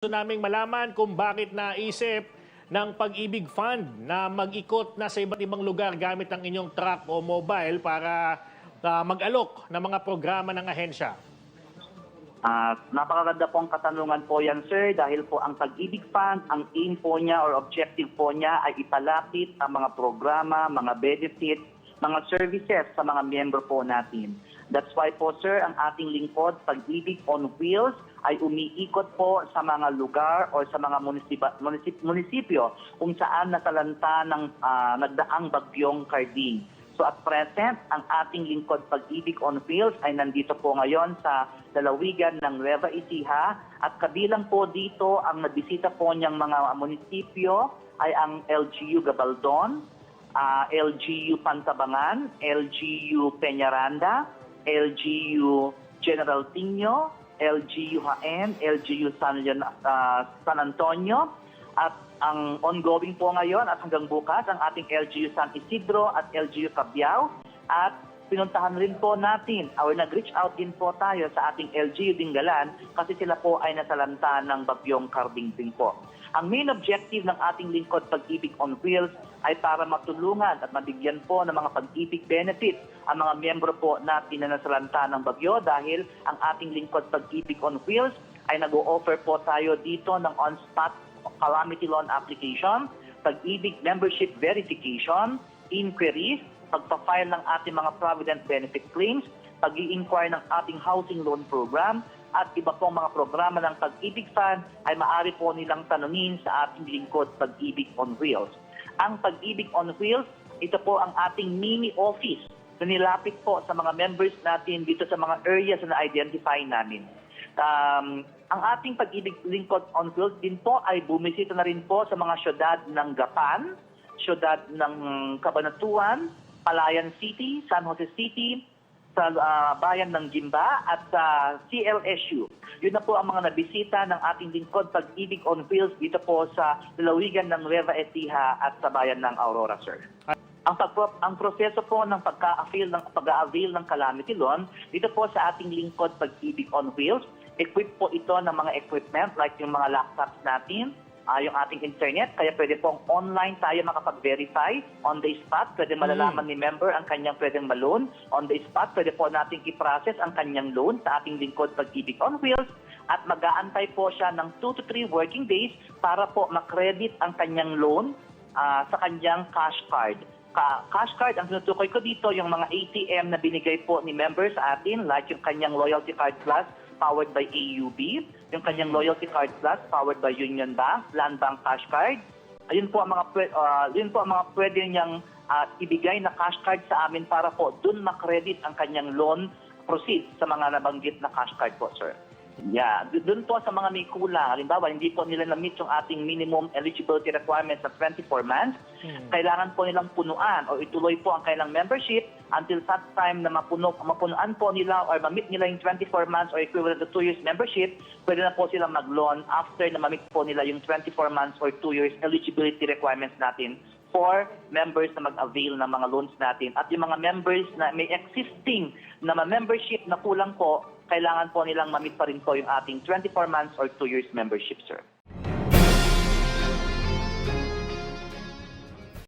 Gusto naming malaman kung bakit naisip ng Pag-ibig Fund na mag-ikot na sa iba't ibang lugar gamit ang inyong truck o mobile para ah, mag-alok ng mga programa ng ahensya. Ah, napakaganda pong katanungan po yan, sir, dahil po ang Pag-ibig Fund, ang aim po niya or objective po niya ay ipalapit ang mga programa, mga benefits, mga services sa mga miyembro po natin. That's why po, sir, ang ating lingkod, Pag-ibig on Wheels, ay umiikot po sa mga lugar o sa mga munisipa, munisip, munisipyo kung saan natalanta ng ah, nagdaang bagyong Carding. So at present, ang ating lingkod pag-ibig on wheels ay nandito po ngayon sa lalawigan ng Nueva Ecija at kabilang po dito ang nabisita po niyang mga munisipyo ay ang LGU Gabaldon, ah, LGU Pantabangan, LGU Peñaranda, LGU General Tino, LGU Haen, LGU San, Leon- ah, San Antonio, at ang ongoing po ngayon at hanggang bukas ang ating LGU San Isidro at LGU Cabiao at pinuntahan rin po natin or nag-reach out din po tayo sa ating LGU Dingalan kasi sila po ay nasalanta ng bagyong Carding din po. Ang main objective ng ating lingkod pag-ibig on wheels ay para matulungan at mabigyan po ng mga pag-ibig benefits ang mga miyembro po na nasalanta ng bagyo dahil ang ating lingkod pag-ibig on wheels ay nag-o-offer po tayo dito ng on-spot calamity loan application, pag-ibig membership verification, inquiries, pagpa-file ng ating mga provident benefit claims, pag inquire ng ating housing loan program, at iba pong mga programa ng Pag-ibig Fund ay maaari po nilang tanungin sa ating lingkod Pag-ibig on Wheels. Ang Pag-ibig on Wheels, ito po ang ating mini office na nilapit po sa mga members natin dito sa mga areas na identify namin. Um, ang ating pag-ibig lingkod on field din po ay bumisita na rin po sa mga syudad ng Gapan, syudad ng Cabanatuan, Palayan City, San Jose City, sa ah, bayan ng Gimba at sa CLSU. Yun na po ang mga nabisita ng ating lingkod pag-ibig on wheels dito po sa lalawigan ng Nueva Ecija at sa bayan ng Aurora, sir. Ang, pagpro- ang proseso po ng pagka-avail ng pag-avail ng calamity loan dito po sa ating lingkod pag-ibig on wheels, equip po ito ng mga equipment like yung mga laptops natin, ah, yung ating internet, kaya pwede pong online tayo makapag-verify on the spot. Pwede malalaman ni member ang kanyang pwedeng ma-loan. On the spot, pwede po nating i-process ang kanyang loan sa ating lingkod pag-ibig on wheels at mag-aantay po siya ng 2 to 3 working days para po makredit ang kanyang loan ah, sa kanyang cash card. Ka cash card, ang tinutukoy ko dito, yung mga ATM na binigay po ni members sa atin, like yung kanyang Loyalty Card Plus powered by AUB, yung kanyang Loyalty Card Plus powered by Union Bank, Land Bank Cash Card. Ayun po ang mga pwe- ah, yun po ang mga pwede niyang ah, ibigay na cash card sa amin para po dun makredit ang kanyang loan proceeds sa mga nabanggit na cash card po, sir. Yeah, D- dun po sa mga may kulang, halimbawa hindi po nila na-meet yung ating minimum eligibility requirements sa 24 months, kailangan po nilang punuan o ituloy po ang kailang membership until such time na mapuno, mapunuan po nila or ma-meet nila yung 24 months or equivalent to 2 years membership, pwede na po sila mag-loan after na ma-meet po nila yung 24 months or 2 years eligibility requirements natin for members na mag-avail ng mga loans natin. At yung mga members na may existing na ma-membership na kulang po, kailangan po nilang ma-meet pa rin po yung ating 24 months or 2 years membership, sir.